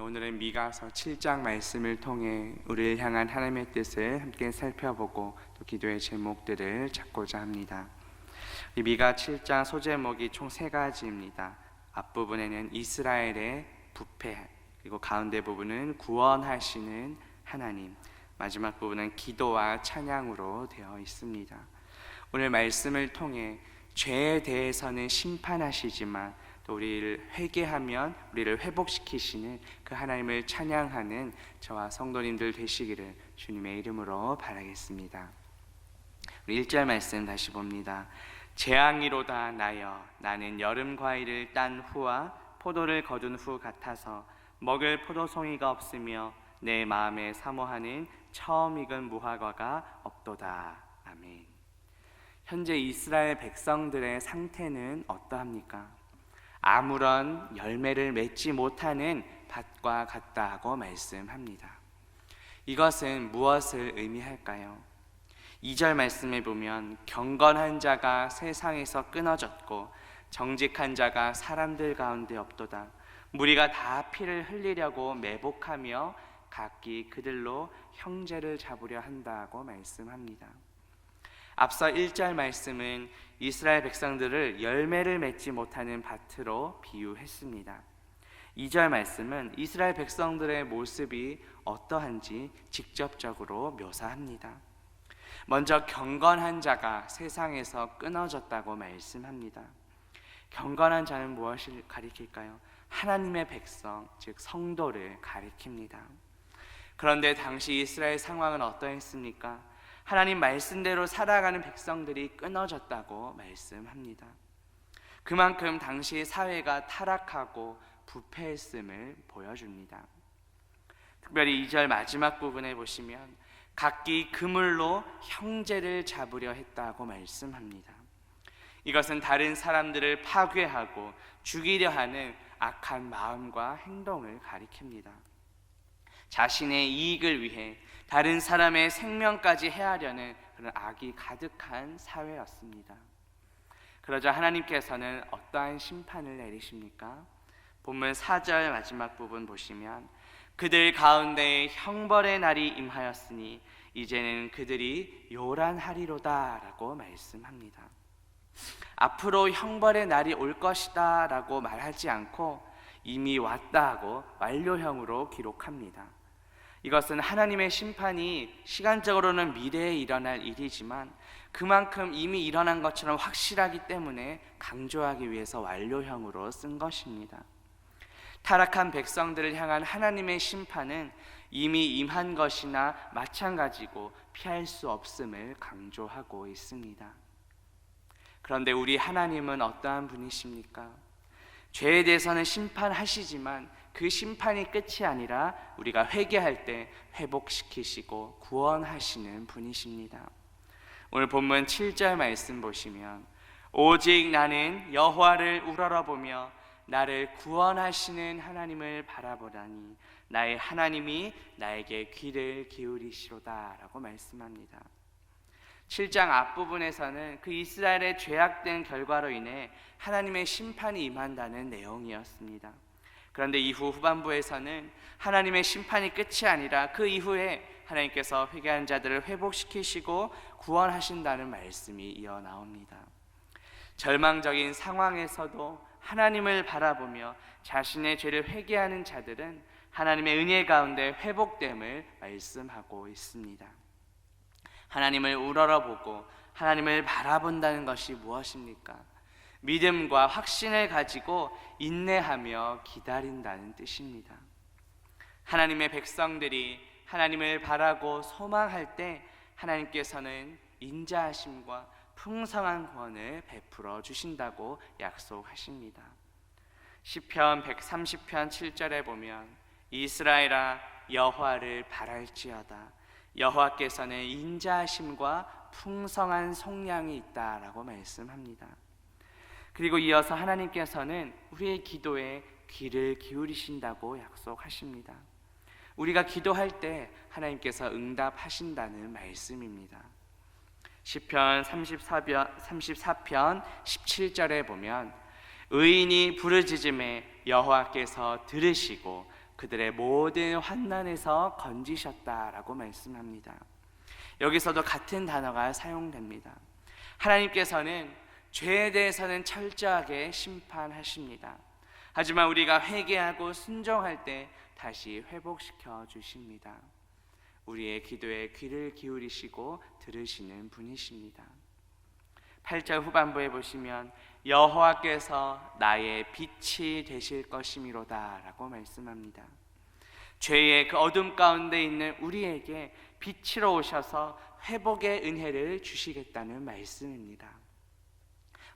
오늘은 미가서 7장 말씀을 통해 우리를 향한 하나님의 뜻을 함께 살펴보고 또 기도의 제목들을 찾고자 합니다. 이 미가 7장 소제목이 총 세 가지입니다. 앞부분에는 이스라엘의 부패, 그리고 가운데 부분은 구원하시는 하나님, 마지막 부분은 기도와 찬양으로 되어 있습니다. 오늘 말씀을 통해 죄에 대해서는 심판하시지만 또 우리를 회개하면 우리를 회복시키시는 그 하나님을 찬양하는 저와 성도님들 되시기를 주님의 이름으로 바라겠습니다. 우리 1절 말씀 다시 봅니다. 재앙이로다 나여 나는 여름 과일을 딴 후와 포도를 거둔 후 같아서 먹을 포도송이가 없으며 내 마음에 사모하는 처음 익은 무화과가 없도다. 아멘. 현재 이스라엘 백성들의 상태는 어떠합니까? 아무런 열매를 맺지 못하는 밭과 같다고 말씀합니다. 이것은 무엇을 의미할까요? 2절 말씀에 보면 경건한 자가 세상에서 끊어졌고 정직한 자가 사람들 가운데 없도다. 무리가 다 피를 흘리려고 매복하며 각기 그들로 형제를 잡으려 한다고 말씀합니다. 앞서 1절 말씀은 이스라엘 백성들을 열매를 맺지 못하는 밭으로 비유했습니다. 2절 말씀은 이스라엘 백성들의 모습이 어떠한지 직접적으로 묘사합니다. 먼저 경건한 자가 세상에서 끊어졌다고 말씀합니다. 경건한 자는 무엇을 가리킬까요? 하나님의 백성, 즉 성도를 가리킵니다. 그런데 당시 이스라엘 상황은 어떠했습니까? 하나님 말씀대로 살아가는 백성들이 끊어졌다고 말씀합니다. 그만큼 당시 사회가 타락하고 부패했음을 보여줍니다. 특별히 2절 마지막 부분에 보시면 각기 그물로 형제를 잡으려 했다고 말씀합니다. 이것은 다른 사람들을 파괴하고 죽이려 하는 악한 마음과 행동을 가리킵니다. 자신의 이익을 위해 다른 사람의 생명까지 해하려는 그런 악이 가득한 사회였습니다. 그러자 하나님께서는 어떠한 심판을 내리십니까? 본문 4절 마지막 부분 보시면 그들 가운데 형벌의 날이 임하였으니 이제는 그들이 요란하리로다라고 말씀합니다. 앞으로 형벌의 날이 올 것이다라고 말하지 않고 이미 왔다고 완료형으로 기록합니다. 이것은 하나님의 심판이 시간적으로는 미래에 일어날 일이지만 그만큼 이미 일어난 것처럼 확실하기 때문에 강조하기 위해서 완료형으로 쓴 것입니다. 타락한 백성들을 향한 하나님의 심판은 이미 임한 것이나 마찬가지고 피할 수 없음을 강조하고 있습니다. 그런데 우리 하나님은 어떠한 분이십니까? 죄에 대해서는 심판하시지만 그 심판이 끝이 아니라 우리가 회개할 때 회복시키시고 구원하시는 분이십니다. 오늘 본문 7절 말씀 보시면 오직 나는 여호와를 우러러보며 나를 구원하시는 하나님을 바라보다니 나의 하나님이 나에게 귀를 기울이시로다라고 말씀합니다. 7장 앞부분에서는 그 이스라엘의 죄악된 결과로 인해 하나님의 심판이 임한다는 내용이었습니다. 그런데 이후 후반부에서는 하나님의 심판이 끝이 아니라 그 이후에 하나님께서 회개한 자들을 회복시키시고 구원하신다는 말씀이 이어 나옵니다. 절망적인 상황에서도 하나님을 바라보며 자신의 죄를 회개하는 자들은 하나님의 은혜 가운데 회복됨을 말씀하고 있습니다. 하나님을 우러러보고 하나님을 바라본다는 것이 무엇입니까? 믿음과 확신을 가지고 인내하며 기다린다는 뜻입니다. 하나님의 백성들이 하나님을 바라고 소망할 때 하나님께서는 인자하심과 풍성한 구원을 베풀어 주신다고 약속하십니다. 시편 130편 7절에 보면 이스라엘아 여호와를 바랄지어다 여호와께서는 인자하심과 풍성한 속량이 있다라고 말씀합니다. 그리고 이어서 하나님께서는 우리의 기도에 귀를 기울이신다고 약속하십니다. 우리가 기도할 때 하나님께서 응답하신다는 말씀입니다. 시편 34편 34편 17절에 보면 의인이 부르짖음에 여호와께서 들으시고 그들의 모든 환난에서 건지셨다라고 말씀합니다. 여기서도 같은 단어가 사용됩니다. 하나님께서는 죄에 대해서는 철저하게 심판하십니다. 하지만 우리가 회개하고 순종할 때 다시 회복시켜 주십니다. 우리의 기도에 귀를 기울이시고 들으시는 분이십니다. 8절 후반부에 보시면 여호와께서 나의 빛이 되실 것이미로다라고 말씀합니다. 죄의 그 어둠 가운데 있는 우리에게 빛으로 오셔서 회복의 은혜를 주시겠다는 말씀입니다.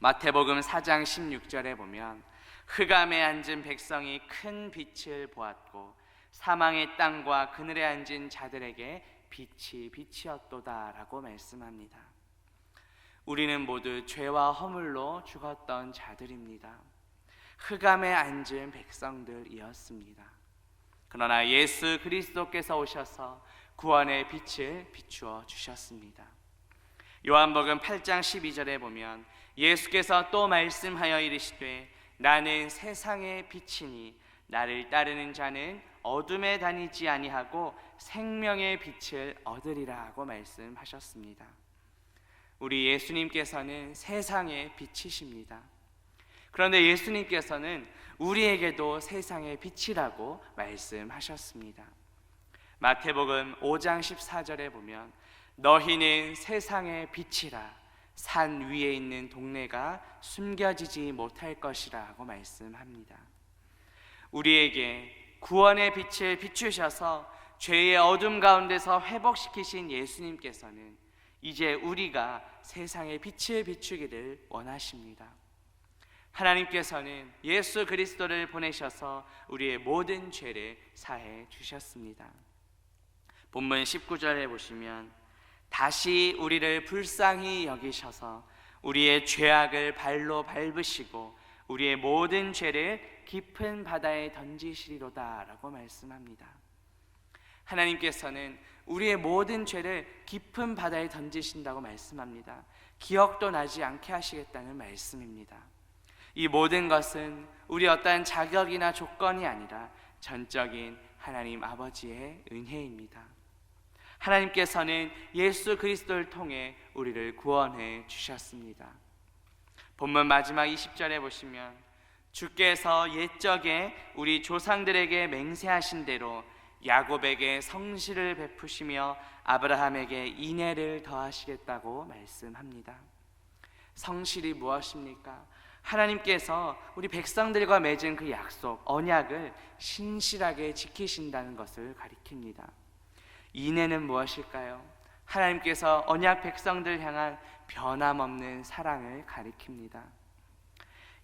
마태복음 4장 16절에 보면 흑암에 앉은 백성이 큰 빛을 보았고 사망의 땅과 그늘에 앉은 자들에게 빛이 빛이었도다라고 말씀합니다. 우리는 모두 죄와 허물로 죽었던 자들입니다. 흑암에 앉은 백성들이었습니다. 그러나 예수 그리스도께서 오셔서 구원의 빛을 비추어 주셨습니다. 요한복음 8장 12절에 보면 예수께서 또 말씀하여 이르시되 나는 세상의 빛이니 나를 따르는 자는 어둠에 다니지 아니하고 생명의 빛을 얻으리라고 말씀하셨습니다. 우리 예수님께서는 세상의 빛이십니다. 그런데 예수님께서는 우리에게도 세상의 빛이라고 말씀하셨습니다. 마태복음 5장 14절에 보면 너희는 세상의 빛이라 산 위에 있는 동네가 숨겨지지 못할 것이라고 말씀합니다. 우리에게 구원의 빛을 비추셔서 죄의 어둠 가운데서 회복시키신 예수님께서는 이제 우리가 세상의 빛을 비추기를 원하십니다. 하나님께서는 예수 그리스도를 보내셔서 우리의 모든 죄를 사해 주셨습니다. 본문 19절에 보시면 다시 우리를 불쌍히 여기셔서 우리의 죄악을 발로 밟으시고 우리의 모든 죄를 깊은 바다에 던지시리로다라고 말씀합니다. 하나님께서는 우리의 모든 죄를 깊은 바다에 던지신다고 말씀합니다. 기억도 나지 않게 하시겠다는 말씀입니다. 이 모든 것은 우리 어떠한 자격이나 조건이 아니라 전적인 하나님 아버지의 은혜입니다. 하나님께서는 예수 그리스도를 통해 우리를 구원해 주셨습니다. 본문 마지막 20절에 보시면 주께서 옛적에 우리 조상들에게 맹세하신 대로 야곱에게 성실을 베푸시며 아브라함에게 인애를 더하시겠다고 말씀합니다. 성실이 무엇입니까? 하나님께서 우리 백성들과 맺은 그 약속, 언약을 신실하게 지키신다는 것을 가리킵니다. 인애는 무엇일까요? 하나님께서 언약 백성들 향한 변함없는 사랑을 가리킵니다.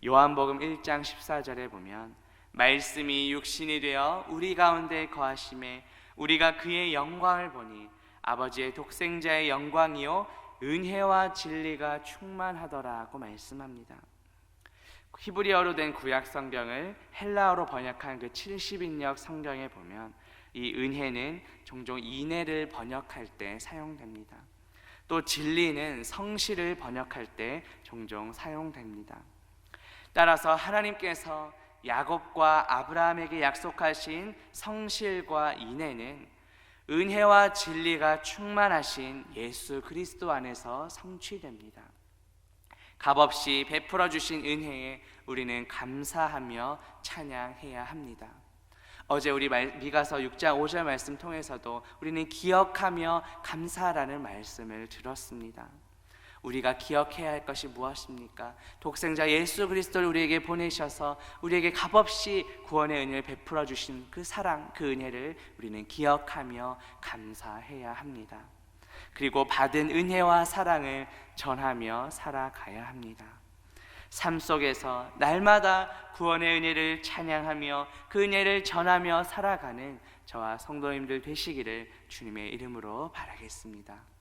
요한복음 1장 14절에 보면 말씀이 육신이 되어 우리 가운데 거하심에 우리가 그의 영광을 보니 아버지의 독생자의 영광이요 은혜와 진리가 충만하더라고 말씀합니다. 히브리어로 된 구약 성경을 헬라어로 번역한 그 70인역 성경에 보면 이 은혜는 종종 인애를 번역할 때 사용됩니다. 또 진리는 성실을 번역할 때 종종 사용됩니다. 따라서 하나님께서 야곱과 아브라함에게 약속하신 성실과 인애는 은혜와 진리가 충만하신 예수 그리스도 안에서 성취됩니다. 값없이 베풀어 주신 은혜에 우리는 감사하며 찬양해야 합니다. 어제 우리 미가서 6장 5절 말씀 통해서도 우리는 기억하며 감사라는 말씀을 들었습니다. 우리가 기억해야 할 것이 무엇입니까? 독생자 예수 그리스도를 우리에게 보내셔서 우리에게 값없이 구원의 은혜를 베풀어 주신 그 사랑, 그 은혜를 우리는 기억하며 감사해야 합니다. 그리고 받은 은혜와 사랑을 전하며 살아가야 합니다. 삶 속에서 날마다 구원의 은혜를 찬양하며 그 은혜를 전하며 살아가는 저와 성도님들 되시기를 주님의 이름으로 바라겠습니다.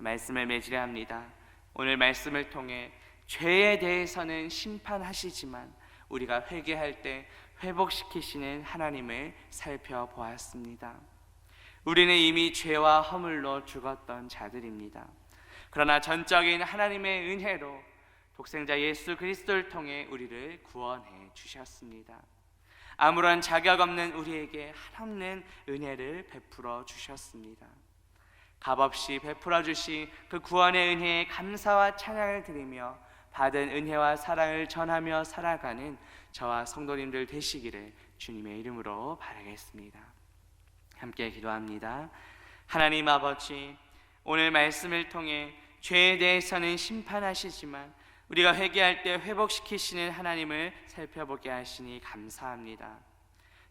말씀을 맺으려 합니다. 오늘 말씀을 통해 죄에 대해서는 심판하시지만 우리가 회개할 때 회복시키시는 하나님을 살펴보았습니다. 우리는 이미 죄와 허물로 죽었던 자들입니다. 그러나 전적인 하나님의 은혜로 독생자 예수 그리스도를 통해 우리를 구원해 주셨습니다. 아무런 자격 없는 우리에게 한없는 은혜를 베풀어 주셨습니다. 값없이 베풀어 주신 그 구원의 은혜에 감사와 찬양을 드리며 받은 은혜와 사랑을 전하며 살아가는 저와 성도님들 되시기를 주님의 이름으로 바라겠습니다. 함께 기도합니다. 하나님 아버지, 오늘 말씀을 통해 죄에 대해서는 심판하시지만 우리가 회개할 때 회복시키시는 하나님을 살펴보게 하시니 감사합니다.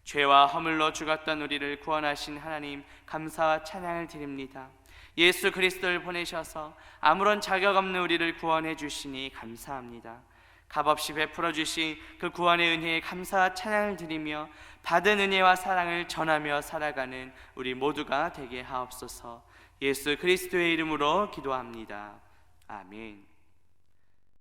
죄와 허물로 죽었던 우리를 구원하신 하나님 감사와 찬양을 드립니다. 예수 그리스도를 보내셔서 아무런 자격 없는 우리를 구원해 주시니 감사합니다. 값없이 베풀어 주신 그 구원의 은혜에 감사와 찬양을 드리며 받은 은혜와 사랑을 전하며 살아가는 우리 모두가 되게 하옵소서. 예수 그리스도의 이름으로 기도합니다. 아멘.